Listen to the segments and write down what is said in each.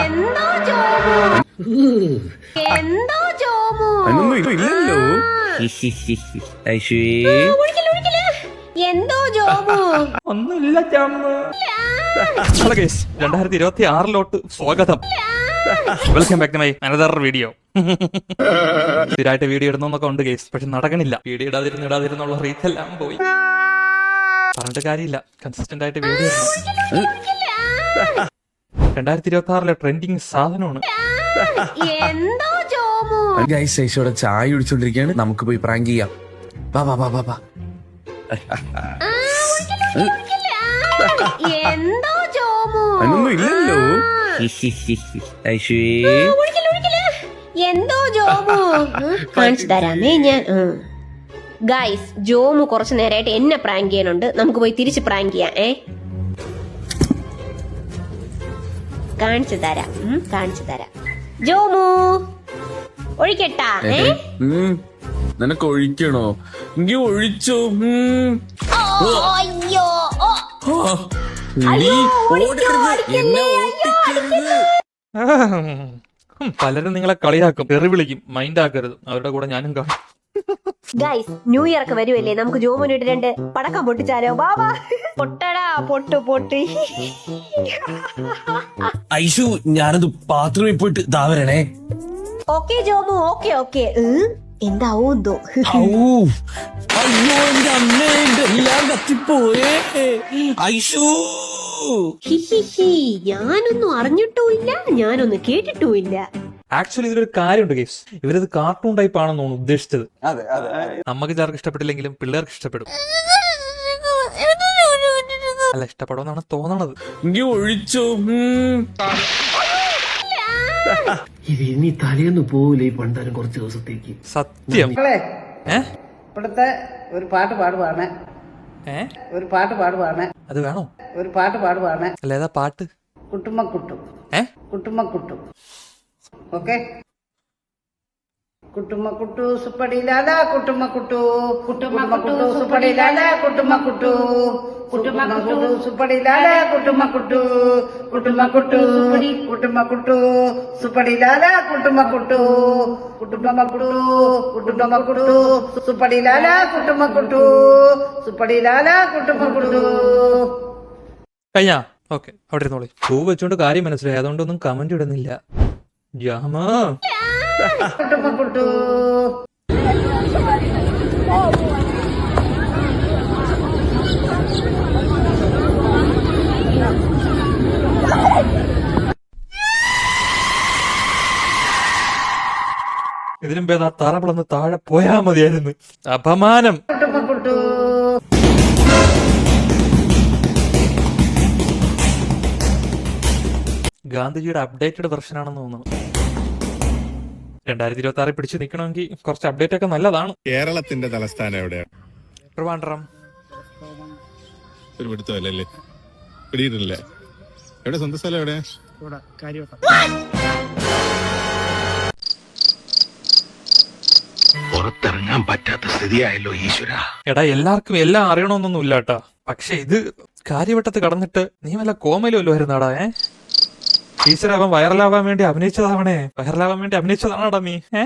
എന്തോ ജോമു എന്തോ ജോമു അതിനൊന്നും ഇല്ല- ഇല്ലല്ലോ. എന്തോ ജോമു ഒന്നുമില്ല ഹലോ ഗേസ് രണ്ടായിരത്തി ഇരുപത്തി ആറിലോട്ട് സ്വാഗതം welcome back my another video സ്ഥിരമായിട്ട് വീഡിയോ ഇടുന്നൊക്കെ ഉണ്ട് കേസ് പക്ഷെ നടക്കണില്ല വീഡിയോ ഇടാതിരുന്ന് ഇടാതിരുന്നുള്ള റീച്ച് എല്ലാം പോയി പറഞ്ഞിട്ട് കാര്യമില്ല. കൺസിസ്റ്റന്റ് ആയിട്ട് വീഡിയോ രണ്ടായിരത്തി ഇരുപത്തി ആറിലെ ട്രെൻഡിങ് സാധനമാണ്. എന്തോ ജോമു? ഗൈസ് ഐശ്വടെ ചായ കുടിച്ചോണ്ടിരിക്കുകയാണ്. നമുക്ക് പോയി പ്രാങ്ക് ചെയ്യാം. വാ വാ വാ വാ വാ. ഇല്ലല്ലോ. എന്തോ കാണിച്ചു തരാമേ ഞാൻ ഗൈസ് ജോമു കുറച്ചു നേരമായിട്ട് എന്നെ പ്രാങ്ക് ചെയ്യാനുണ്ട് നമുക്ക് പോയി തിരിച്ച് പ്രാങ്ക് ചെയ്യാം ഏ? കാണിച്ചു തരാം കാണിച്ചു തരാം. ജോമു ഒഴിക്കട്ടാ ഏ? നിനക്ക് ഒഴിക്കണോ? എങ്കി ഒഴിച്ചു അയ്യോ പലരും നിങ്ങളെ കളിയാക്കും തെറി വിളിക്കും മൈൻഡ് ആക്കരുത്. അവരുടെ കൂടെ ഞാനും കാണും ഗൈസ് ന്യൂ ഇയർ ഒക്കെ വരുമല്ലേ നമുക്ക് ജോമുനിട്ട് രണ്ട് പടക്കം പൊട്ടിച്ചാലോ? ബാബാ പൊട്ടടാ പൊട്ടു പൊട്ടി. ഐഷു ഞാനത് ബാത്റൂമിൽ പോയിട്ട് ഇതാ വരണേ. ഓക്കെ ജോമു. Okay okay. എന്താവോ എന്തോ? ഔ. അയ്യോ എന്റെ അമ്മേ എന്റെ എല്ലാം കത്തിപ്പോയേ. ഐഷു. ഹി, ഹി, ഹി. ഞാനൊന്നും അറിഞ്ഞിട്ടുമില്ല. ഞാനൊന്നും കേട്ടിട്ടുമില്ല. ആക്ച്വലി ഇതിലൊരു കാര്യമുണ്ട് ഗേസ് ഇവരത് കാർട്ടൂൺ ടൈപ്പ് ആണെന്ന് തോന്നുന്നു ഉദ്ദേശിച്ചത്. നമുക്ക് ചിലർക്ക് ഇഷ്ടപ്പെട്ടില്ലെങ്കിലും പിള്ളേർക്ക് ഇഷ്ടപ്പെടും. അല്ല ഇഷ്ടപ്പെടുമെന്നാണ് തോന്നണത്. ഒഴിച്ചു. ഇത് ഇനി തലേന്ന് പോവില്ല ഈ പണ്ടാരം കുറച്ച് ദിവസത്തേക്ക്. സത്യം. ഇവിടുത്തെ ഒരു പാട്ട് പാടുവാണ്. ഏ? ഒരു പാട്ട് പാടുവാണ്. അത് വേണോ? ഒരു പാട്ട് പാടുവാണ്. അല്ല ഏതാ പാട്ട്? കുട്ടുമ്മ കുട്ടും ഏ? കുട്ടുമ്മ കുട്ടു ഓക്കെ? കുട്ടുമ്മ കുട്ടു കുട്ടുമ്മക്കുട്ടു. കുട്ടുമ്മ കുട്ടു കുട്ടുമ്മ കുട്ടു സുപ്പടിയിലാല കുട്ടുമ്മ കുട്ടു കുട്ടുമ്മ കുട്ടു കുട്ടുമ്മക്കുട്ടു കുട്ടുമ്മ കുട്ടു കുട്ടുമ്മ കുട്ടു കുട്ടുമ്മ കുട്ടു സുപ്പടിലാല കുട്ടുമ്മ കുട്ടു കുട്ടുമ്മ കുട്ടു കുട്ടുമ്മ കുട്ടു സുപ്പടിലാല കുട്ടുമ്മ കഴിഞ്ഞാ? ഓക്കെ അവിടെ ഇരുന്നോളി. പൂ വെച്ചോണ്ട് കാര്യം മനസ്സിലായി. അതുകൊണ്ടൊന്നും കമന്റ് ഇടുന്നില്ല. കുട്ടു ഇതിലും ഭേദം ആ തറപിളന്ന് താഴെ പോയാ മതിയായിരുന്നു. അപമാനം. ഗാന്ധിജിയുടെ അപ്ഡേറ്റഡ് വെർഷൻ ആണെന്ന് തോന്നുന്നു. രണ്ടായിരത്തി ഇരുപത്തി ആറിൽ പിടിച്ചു നിൽക്കണമെങ്കിൽ കുറച്ച് അപ്ഡേറ്റ് ഒക്കെ നല്ലതാണ്. കേരളത്തിന്റെ തലസ്ഥാനം എവിടെയാണ്? ട്രിവാൻഡ്രം. ഒരു പിടുത്തമല്ലേ പിടിയിട്ടില്ലേ എവിടെ? സ്വന്തം സ്ഥലം എവിടെയാ പുറത്തിറങ്ങാൻ പറ്റാത്ത സ്ഥിതിയായല്ലോ ഈശ്വര. എടാ എല്ലാവർക്കും എല്ലാം അറിയണമെന്നൊന്നും ഇല്ല കേട്ടാ പക്ഷെ ഇത് കാര്യവട്ടത്ത് കടന്നിട്ട് നീ വല്ല കോമയിലും വല്ലതും ഏഹ് ഏ? ടീച്ചർ അവൻ വൈറലാവാൻ വേണ്ടി അഭിനയിച്ചതാവണേ. വൈറലാവാൻ വേണ്ടി അഭിനയിച്ചതാണോടാ നീ? ഏ?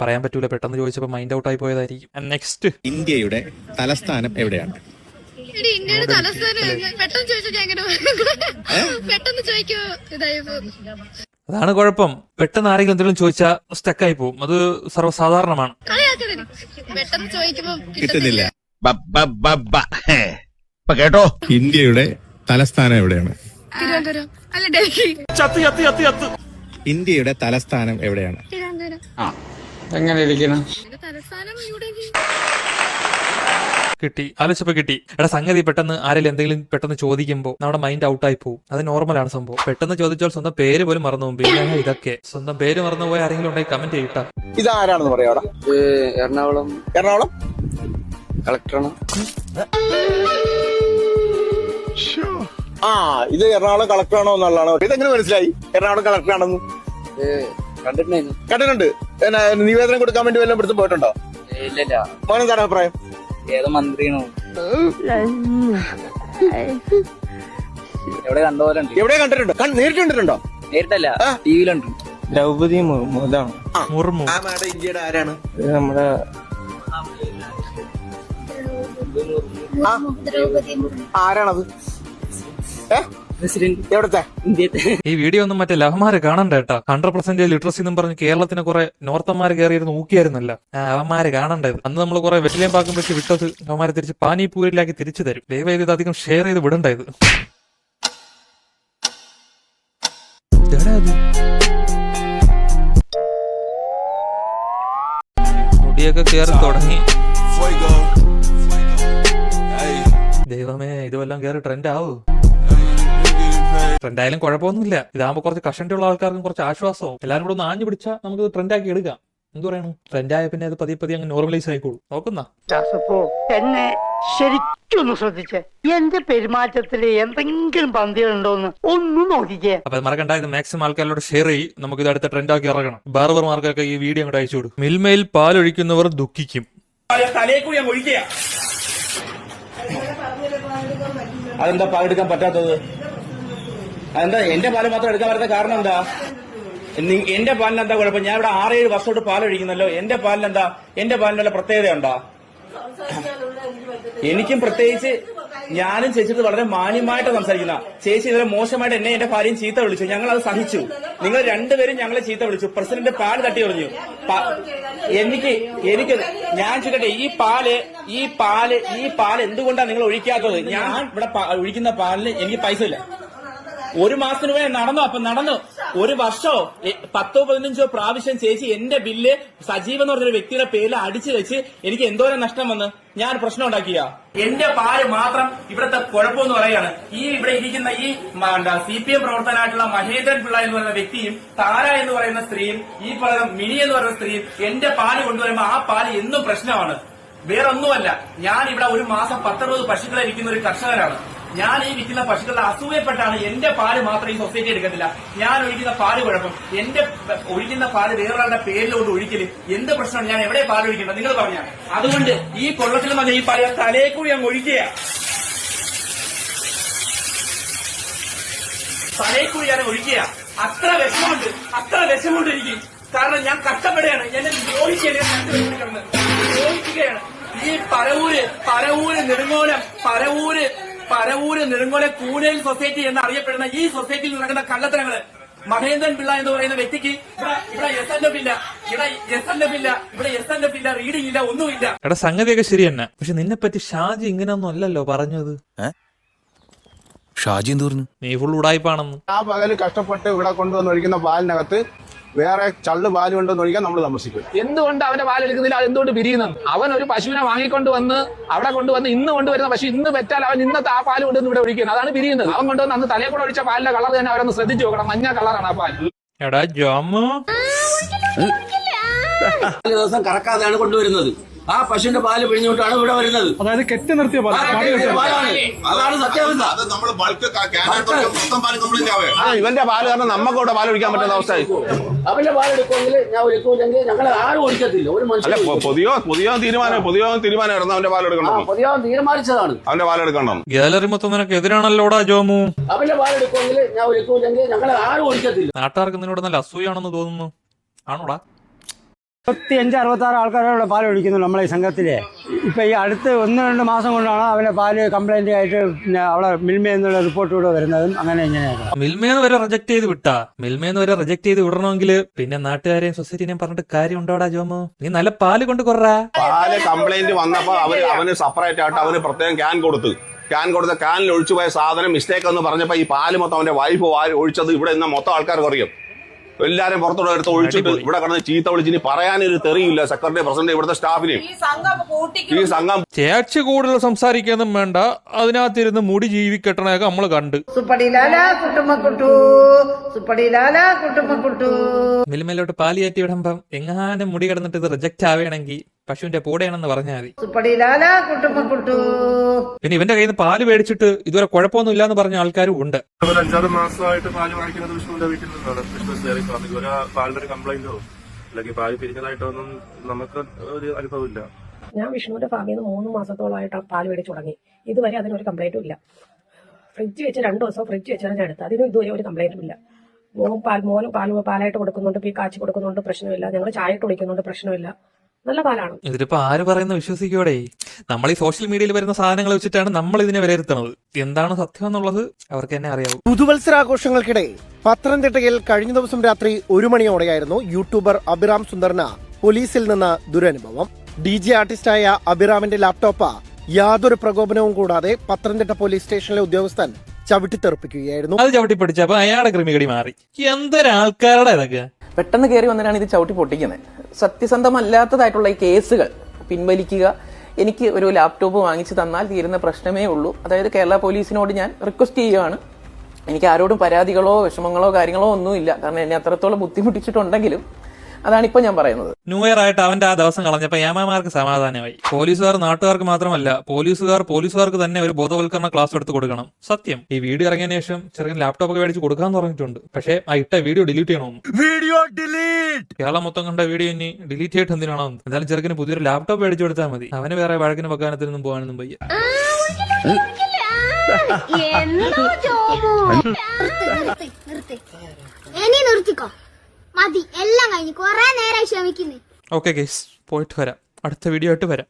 പറയാൻ പറ്റൂല പെട്ടെന്ന് ചോദിച്ചപ്പോ മൈൻഡ് ഔട്ട് ആയി പോയതായിരിക്കും. നെക്സ്റ്റ് ഇന്ത്യയുടെ തലസ്ഥാനം എവിടെയാണ്? ഇന്ത്യയുടെ തലസ്ഥാനം പെട്ടെന്ന് ചോദിച്ചാൽ? പെട്ടെന്ന് ചോദിക്കോ അതാണ് കുഴപ്പം. പെട്ടെന്ന് ആരെങ്കിലും എന്തെങ്കിലും ചോദിച്ചാൽ സ്റ്റക്കായി പോകും അത് സർവസാധാരണമാണ്. കിട്ടുന്നില്ല. കേട്ടോ? ഇന്ത്യയുടെ തലസ്ഥാനം എവിടെയാണ്? തിരുവനന്തപുരം. അല്ല ഡൽഹി. ഇന്ത്യയുടെ തലസ്ഥാനം എവിടെയാണ്? തിരുവനന്തപുരം. എങ്ങനെ ഇരിക്കണം? എന്റെ തലസ്ഥാനം ന്യൂഡൽഹി കിട്ടി. ആലോചിച്ചപ്പോ കിട്ടി. എടാ സംഗതി പെട്ടെന്ന് ആരെങ്കിലും എന്തെങ്കിലും പെട്ടെന്ന് ചോദിക്കുമ്പോൾ നമ്മുടെ മൈൻഡ് ഔട്ട് ആയി പോകും അത് നോർമലാണ് സംഭവം. പെട്ടെന്ന് ചോദിച്ചാൽ സ്വന്തം പേര് പോലും മറന്നു പോകും. പിന്നെ ഇതൊക്കെ. സ്വന്തം പേര് മറന്നു പോയ ആരെങ്കിലും ഉണ്ടെങ്കിൽ കമന്റ് ചെയ്യട്ടാ ഇതാരാണെന്ന് പറയാടാ എറണാകുളം എറണാകുളം? കളക്ടറാണ്. ആ ഇത് എറണാകുളം കളക്ടറാണോ എന്നുള്ളതാണ്. ഇതെങ്ങനെ മനസ്സിലായി? എറണാകുളം കളക്ടറാണെന്ന് കണ്ടിട്ടുണ്ടായിരുന്നു. കണ്ടിട്ടുണ്ട്. നിവേദനം കൊടുക്കാൻ വേണ്ടി വല്ലതും എടുത്ത് പോയിട്ടുണ്ടോ? ഇല്ല മോനെന്താണ് അഭിപ്രായം. ഏത് മന്ത്രിയാണോ? എവിടെ കണ്ട പോലെ ഉണ്ട്? എവിടെ കണ്ടിട്ടുണ്ടോ? കണ്ട് നേരിട്ട് കണ്ടിട്ടുണ്ടോ? നേരിട്ടല്ല ടിവിയിലുണ്ട് ദ്രൗപദി മുർമു ഇതാണ്. മുർമു. ഇന്ത്യയുടെ ആരാണ്? നമ്മുടെ ആരാണത്? ഈ വീഡിയോ ഒന്നും മറ്റേ ലവന്മാര് കാണണ്ട കേട്ടോ. ഹൺഡ്രഡ് പെർസെന്റ് ലിറ്ററസി എന്നും പറഞ്ഞ് കേരളത്തിന് കുറെ നോർത്തന്മാര് കയറിയിരുന്ന് ഊക്കിയായിരുന്നല്ല. അവന്മാര് കാണണ്ടത് അന്ന് നമ്മൾ കുറെ വെറ്റിലേം പാക്കും വെച്ച് വിട്ടത് അവന്മാരെ തിരിച്ച് പാനിപ്പൂരിലാക്കി തിരിച്ചു തരും. ദയവായി ഇത് അധികം ഷെയർ ചെയ്ത് വിടണ്ടായത് ഇത്? മുടിയൊക്കെ കയറി തുടങ്ങി. ദൈവമേ ഇതുവെല്ലാം കേറി ട്രെൻഡ് ആവൂ? ആയാലും കുഴപ്പമൊന്നുമില്ല. ഇതാകുമ്പോ കുറച്ച് കഷണ്ടിയുള്ള ആൾക്കാർക്കും കുറച്ച് ആശ്വാസവും. എല്ലാവരും കൂടെ ഒന്ന് ആഞ്ഞു പിടിച്ചാൽ നമുക്ക് ട്രെൻഡ് ആക്കി എടുക്കാം. എന്ത് പറയണു? ട്രെൻഡ് ആയ പിന്നെ അത് പതിയെ പതിയെ അങ്ങ് നോർമലൈസ് ആയിക്കോളൂ. നോക്കുന്ന? എന്നെ ശരിക്കൊന്ന് ശ്രദ്ധിച്ചേ. എന്റെ പെരുമാറ്റത്തിൽ എന്തെങ്കിലും പന്തികളുണ്ടോന്ന് ഒന്ന് നോക്കിക്കേ. അപ്പൊ മറക്കണ്ട ഇത് മാക്സിമം ആൾക്കാരോട് ഷെയർ ചെയ്യും. നമുക്ക് ഇത് അടുത്ത ട്രെൻഡ് ആക്കി ഇറങ്ങണം. ബാർബർമാർക്കൊക്കെ ഈ വീഡിയോ അങ്ങോട്ട് അയച്ചു കൊടുക്കും. മിൽമയിൽ പാലൊഴിക്കുന്നവർ ദുഃഖിക്കും. തലേക്കൂടി അങ്ങ് ഒഴിക്കുക. അതെന്താ പാലെടുക്കാൻ പറ്റാത്തത്? അതെന്താ എന്റെ പാൽ മാത്രം എടുക്കാൻ പറ്റാത്ത കാരണം എന്താ? എന്റെ പാലിന് എന്താ കുഴപ്പം? ഞാൻ ഇവിടെ ആറേഴ് വർഷമായിട്ട് പാൽ ഒഴിക്കുന്നല്ലോ എന്റെ പാലിന് എന്താ എന്റെ പാലിനുള്ള പ്രത്യേകത ഉണ്ടോ എനിക്കും പ്രത്യേകിച്ച് ഞാനും ചേച്ചിട്ട് വളരെ മാന്യമായിട്ട് സംസാരിക്കുന്ന ചേച്ചി ഇതുവരെ മോശമായിട്ട് എന്നെ എന്റെ ഭാര്യയും ചീത്ത വിളിച്ചു. ഞങ്ങൾ അത് സഹിച്ചു. നിങ്ങൾ രണ്ടുപേരും ഞങ്ങളെ ചീത്ത വിളിച്ചു. പ്രസിഡന്റ് പാൽ തട്ടി പറഞ്ഞു എനിക്ക് എനിക്ക് ഞാൻ ചോദിക്കട്ടെ ഈ പാൽ ഈ പാൽ ഈ പാൽ എന്തുകൊണ്ടാണ് നിങ്ങൾ ഒഴിക്കാത്തത്? ഞാൻ ഇവിടെ ഒഴിക്കുന്ന പാലിന് എനിക്ക് പൈസ ഇല്ല. ഒരു മാസത്തിന് മുമ്പേ നടന്നു. അപ്പൊ നടന്നു. ഒരു വർഷമോ പത്തോ പതിനഞ്ചോ പ്രാവശ്യം ചേച്ചി എന്റെ ബില്ല് സജീവ് എന്ന് പറഞ്ഞൊരു വ്യക്തിയുടെ പേരിൽ അടിച്ചു വെച്ച് എനിക്ക് എന്തോരം നഷ്ടം വന്ന്? ഞാൻ പ്രശ്നം ഉണ്ടാക്കിയ. എന്റെ പാൽ മാത്രം ഇവിടുത്തെ കുഴപ്പമെന്ന് പറയാണ് ഈ ഇവിടെ ഇരിക്കുന്ന ഈ സി പി എം പ്രവർത്തനായിട്ടുള്ള മഹേന്ദ്രൻ പിള്ള എന്ന് പറയുന്ന വ്യക്തിയും താര എന്ന് പറയുന്ന സ്ത്രീയും ഈ പറയുന്ന മിനി എന്ന് പറയുന്ന സ്ത്രീയും എന്റെ പാൽ കൊണ്ടുവരുമ്പോൾ ആ പാൽ എന്നും പ്രശ്നമാണ്. വേറൊന്നുമല്ല. ഞാൻ ഇവിടെ ഒരു മാസം പത്തറുപത് പശുക്കളെ ഇരിക്കുന്ന ഒരു കർഷകനാണ്. ഞാൻ ഈ വിൽക്കുന്ന പശുക്കളുടെ അസൂയപ്പെട്ടാണ് എന്റെ പാൽ മാത്രം ഈ സൊസൈറ്റി എടുക്കത്തില്ല. ഞാൻ ഒഴിക്കുന്ന പാൽ കുഴപ്പം. എന്റെ ഒഴിക്കുന്ന പാൽ വേറൊരാളുടെ പേരിലോട്ട് ഒഴിക്കൽ എന്ത് പ്രശ്നമാണ്? ഞാൻ എവിടെ പാൽ ഒഴിക്കേണ്ടത്? നിങ്ങൾ പറഞ്ഞാൽ അതുകൊണ്ട് ഈ കൊള്ളത്തിൽ നിന്ന് ഈ പാൽ തലേ കൂടി അങ്ങ് ഒഴിക്കുക തലേ കൂടി ഞാൻ ഒഴിക്കുക അത്ര വിഷമമുണ്ട്. അത്ര വിഷമമുണ്ട് എനിക്ക്. കാരണം ഞാൻ കഷ്ടപ്പെടുകയാണ്. എന്നെ ദ്രോഹിക്കുകയാണ്. ഈ പരവൂര് പരവൂര് നെടുങ്ങോലം പരവൂര് പരവൂര് നെടുങ്കോലെ കൂനേൽ സൊസൈറ്റി എന്ന് അറിയപ്പെടുന്ന ഈ സൊസൈറ്റിയിൽ നടക്കുന്ന കള്ളത്തരങ്ങൾ. മഹേന്ദ്രൻ പിള്ള എന്ന് പറയുന്ന വ്യക്തിക്ക് ഇവിടെ ഇവിടെ എസ് എൻ എഫ് ഇല്ല. ഇവിടെ എസ് എൻ എഫ് ഇല്ല. ഇവിടെ എസ് എൻ എഫ് ഇല്ല. റീഡിംഗ് ഇല്ല. ഒന്നുമില്ല. എടാ സംഗതിയൊക്കെ ശരി തന്നെ. പക്ഷെ നിന്നെ പറ്റി ഷാജി ഇങ്ങനെയൊന്നും അല്ലല്ലോ പറഞ്ഞത്. ഷാജി എന്ത് പറഞ്ഞു? നീ ഫുൾ ഉടായ്പാണെന്ന് ആ പകൽ കഷ്ടപ്പെട്ട് ഇവിടെ കൊണ്ടുവന്ന് ഒഴിക്കുന്ന പാലിനകത്ത് വേറെ ചള്ള് പാൽ കൊണ്ടുവന്ന് ഒഴിക്കാൻ നമ്മൾ താമസിക്കും. എന്തുകൊണ്ട് അവന്റെ പാലെടുക്കുന്നില്ല അത് എന്തുകൊണ്ട് പിരിയുന്നത്? അവൻ ഒരു പശുവിനെ വാങ്ങിക്കൊണ്ട് വന്ന് അവിടെ കൊണ്ടുവന്ന് ഇന്ന് കൊണ്ടുവരുന്ന പശു ഇന്ന് വെറ്റാൽ അവൻ ഇന്നത്തെ ആ പാൽ കൊണ്ടുവന്ന് ഇവിടെ ഒഴിക്കുന്നത്. അതാണ് പിരിയുന്നത്. അവൻ കൊണ്ടുവന്ന് അന്ന് തലയെ കൂടെ ഒഴിച്ച പാലിന്റെ കളർ തന്നെ അവരൊന്ന് ശ്രദ്ധിച്ചു നോക്കണം. മഞ്ഞ കളറാണ് ആ പാൽ എടാ ജോമോ. ദിവസം കറക്കാതെയാണ് കൊണ്ടുവരുന്നത്. ആ പശുവിന്റെ പാൽ പിഴിഞ്ഞുകൊണ്ടാണ് ഇവിടെ വരുന്നത്. അതായത് കെട്ടി നിർത്തിയ ആ, പാലാണ്. അതാണ് സത്യാവസ്ഥ. ഇവന്റെ പാൽ കാരണം നമുക്ക് ഇവിടെ പാൽ ഒഴിക്കാൻ പറ്റുന്ന അവസ്ഥ അവന്റെ പാൽ എടുക്കുമെങ്കിൽ ഞാൻ ഒഴിക്കൂലെങ്കിൽ ഞങ്ങൾ ആരും ഒഴിക്കത്തില്ല. ഒരു മനുഷ്യൻ തീരുമാനം പൊതുവോ തീരുമാനം ആയിരുന്നു അവന്റെ പാൽ എടുക്കണം പൊതുവാൻ തീരുമാനിച്ചതാണ്. അവന്റെ പാൽ എടുക്കണം ഗാലറി മൊത്തം എതിരാണല്ലോ ജോമു. അവന്റെ പാൽ എടുക്കുമെങ്കിൽ ഞാൻ ഒഴിക്കൂലെങ്കിൽ ഞങ്ങൾ ആരും ഒഴിക്കത്തില്ല. നാട്ടുകാർക്ക് നിന്നോട് നല്ല അസൂയാണെന്ന് തോന്നുന്നു. ആണോടാ? അറുപത്തി അഞ്ച് അറുപത്തി ആറ് ആൾക്കാരോട് പാൽ ഒഴിക്കുന്നു നമ്മളെ ഈ സംഘത്തിൽ. ഇപ്പൊ ഈ അടുത്ത് ഒന്ന് രണ്ട് മാസം കൊണ്ടാണ് അവനെ പാൽ കംപ്ലൈന്റ് ആയിട്ട് പിന്നെ അവിടെ മിൽമ എന്നുള്ള റിപ്പോർട്ട് കൂടെ വരുന്നതും അങ്ങനെ ഇങ്ങനെയൊക്കെ. മിൽമേന്ന് വരെ റിജക്ട് ചെയ്ത് വിട്ടാ. മിൽമേന്ന് വരെ റിജക്ട് ചെയ്ത് വിടണമെങ്കിൽ പിന്നെ നാട്ടുകാരെയും സൊസൈറ്റിനെയും പറഞ്ഞിട്ട് കാര്യം ഉണ്ടോടാ ജോമു? നീ നല്ല പാൽ കൊണ്ട് കൊറ പാൽ കംപ്ലൈന്റ് വന്നപ്പോൾ അവർ അവന് സെപ്പറേറ്റ് ആയിട്ട് അവന് പ്രത്യേകം ക്യാൻ കൊടുത്തു. ക്യാൻ കൊടുത്ത ക്യാനിൽ ഒഴിച്ചു പോയ സാധനം മിസ്റ്റേക്ക് എന്ന് പറഞ്ഞപ്പോൾ ഈ പാൽ മൊത്തം അവന്റെ വൈഫ് ഒഴിച്ചത് ഇവിടെ ഇന്ന് മൊത്തം ആൾക്കാർക്ക് അറിയും. എല്ലാരും പുറത്തോടെ എടുത്ത് ഒഴിച്ചിട്ട് ഇവിടെ കിടന്ന് ചീത്ത വിളിച്ച് ഇനി പറയാനൊരു തെറിയില്ല സെക്രട്ടറി പ്രസിഡന്റ് ഇവിടുത്തെ സ്റ്റാഫിനെയും. ഈ സംഘം ചേച്ചി കൂടുതൽ സംസാരിക്കാനും വേണ്ട. അതിനകത്തിരുന്ന് മുടി ജീവിക്കെട്ടണയൊക്കെ നമ്മൾ കണ്ട്. സുപ്പടിലാല കുട്ടുമ്മക്കുട്ടു. സുപ്പടിലാല കുട്ടുമ്മക്കുട്ടു. മിൽമയിലോട്ട് പാൽ കയറ്റി വിടുമ്പം എങ്ങാനും മുടി കിടന്നിട്ട് ഇത് റിജക്റ്റ് ആവുകയാണെങ്കിൽ പശുവിന്റെ പൂടെയാണെന്ന് പറഞ്ഞാൽ മതി. പിന്നെ ഇവന്റെ കയ്യിൽ നിന്ന് പാൽ മേടിച്ചിട്ട് ഇതുവരെ കുഴപ്പമൊന്നും ഇല്ലാന്ന് പറഞ്ഞ ആൾക്കാരും ഉണ്ട്. അഞ്ചാറ് മാസമായിട്ട് പാൽ വാങ്ങിക്കുന്നത് വിഷ്ണുവിന്റെ വീട്ടിൽ നിന്നാണ് ഡയറി പാലിന്റെ ഒരു കംപ്ലൈന്റോ അല്ലെങ്കിൽ പാൽ പിരിഞ്ഞതായിട്ടൊന്നും നമുക്ക് ഒരു അനുഭവമില്ല ഞാൻ വിഷ്ണുവിന്റെ ഫാമിൽ നിന്ന് മൂന്ന് മാസത്തോളമായിട്ട് പാൽ മേടിച്ചു തുടങ്ങി. ഇതുവരെ അതിനൊരു കംപ്ലൈന്റും ഇല്ല. ഫ്രിഡ്ജ് വെച്ച് രണ്ടു ദിവസം ഫ്രിഡ്ജ് വെച്ചാണ് ഞാൻ എടുത്തത്. അതിനും ഇതുവരെ ഒരു കംപ്ലൈന്റും ഇല്ല. മോൻ പാൽ മോനും പാൽ പാലായിട്ട് കൊടുക്കുന്നുണ്ട്. പീ കാച്ചി കൊടുക്കുന്നുണ്ട്. പ്രശ്നമില്ല. ഞങ്ങൾ ചായ കുടിക്കുന്നുണ്ട്. പ്രശ്നമില്ല. നല്ല പാലാണ്. ഇതിലിപ്പോ ആര് പറയുന്ന വിശ്വസിക്കോടെ നമ്മൾ ഈ സോഷ്യൽ മീഡിയയിൽ വരുന്ന സാധനങ്ങൾ വെച്ചിട്ടാണ് നമ്മൾ ഇതിനെ വിലയിരുത്തുന്നത്. എന്താണ് സത്യം എന്നുള്ളത് അവർക്ക് തന്നെ അറിയാവൂ. പുതുവത്സരാഘോഷങ്ങൾക്കിടെ പത്തനംതിട്ടയിൽ കഴിഞ്ഞ ദിവസം രാത്രി ഒരു മണിയോടെയായിരുന്നു യൂട്യൂബർ അഭിറാം സുന്ദറിന് പോലീസിൽ നിന്ന് ദുരനുഭവം. ഡി ജെ ആർട്ടിസ്റ്റായ അഭിറാമിന്റെ ലാപ്ടോപ്പ് യാതൊരു പ്രകോപനവും കൂടാതെ പത്തനംതിട്ട പോലീസ് സ്റ്റേഷനിലെ ഉദ്യോഗസ്ഥൻ ചവിട്ടി തെറിപ്പിക്കുകയായിരുന്നു അത് ചവിട്ടി പിടിച്ചപ്പോ അയാളുടെ ക്രിമികടി മാറി. എന്തൊരാൾക്കാരുടെ ഇതൊക്കെ? പെട്ടെന്ന് കയറി വന്നിട്ടാണ് ഇത് ചവിട്ടി പൊട്ടിക്കുന്നത്. സത്യസന്ധമല്ലാത്തതായിട്ടുള്ള ഈ കേസുകൾ പിൻവലിക്കുക. എനിക്ക് ഒരു ലാപ്ടോപ്പ് വാങ്ങിച്ചു തന്നാൽ തീരുന്ന പ്രശ്നമേ ഉള്ളൂ. അതായത് കേരള പോലീസിനോട് ഞാൻ റിക്വസ്റ്റ് ചെയ്യുകയാണ്. എനിക്ക് ആരോടും പരാതികളോ വിഷമങ്ങളോ കാര്യങ്ങളോ ഒന്നുമില്ല. കാരണം എന്നെ അത്രത്തോളം ബുദ്ധിമുട്ടിച്ചിട്ടുണ്ടെങ്കിലും അതാണ് ഇപ്പൊ ഞാൻ പറയുന്നത്. ന്യൂ ഇയർ ആയിട്ട് അവന്റെ ആ ദിവസം കളഞ്ഞപ്പോ ഏമാമാർക്ക് സമാധാനമായി. പോലീസുകാർ നാട്ടുകാർക്ക് മാത്രമല്ല പോലീസുകാർ പോലീസുകാർക്ക് തന്നെ ഒരു ബോധവൽക്കരണ ക്ലാസ് എടുത്ത് കൊടുക്കണം. സത്യം. ഈ വീഡിയോ ഇറങ്ങിയ ശേഷം ചെറിയ ലാപ്ടോപ്പ് ഒക്കെ മേടിച്ച് കൊടുക്കാൻ തുടങ്ങിയിട്ടുണ്ട് പക്ഷേ ആ ഇട്ട വീഡിയോ ഡിലീറ്റ് ചെയ്യണമെന്ന്. വീഡിയോ ഡിലീറ്റ് കേരളം മൊത്തം കണ്ട വീഡിയോ ഇനി ഡിലീറ്റ് ചെയ്തിട്ട് എന്തിനാണോ എന്തായാലും ചെറുക്കിന് പുതിയൊരു ലാപ്ടോപ്പ് മേടിച്ചു കൊടുത്താൽ മതി. അവന് വേറെ വഴക്കിന് വക്കാനത്തിനൊന്നും പോകാനൊന്നും വയ്യ. എന്തോ നിർത്തി ഇനി നിർത്തിക്കോ. മതി. എല്ലാം കഴിഞ്ഞു കൊറേ നേരമായി ക്ഷമിക്കുന്നേ. ഓക്കെ ഗൈസ് പോയിട്ട് വരാം. അടുത്ത വീഡിയോ ആയിട്ട് വരാം.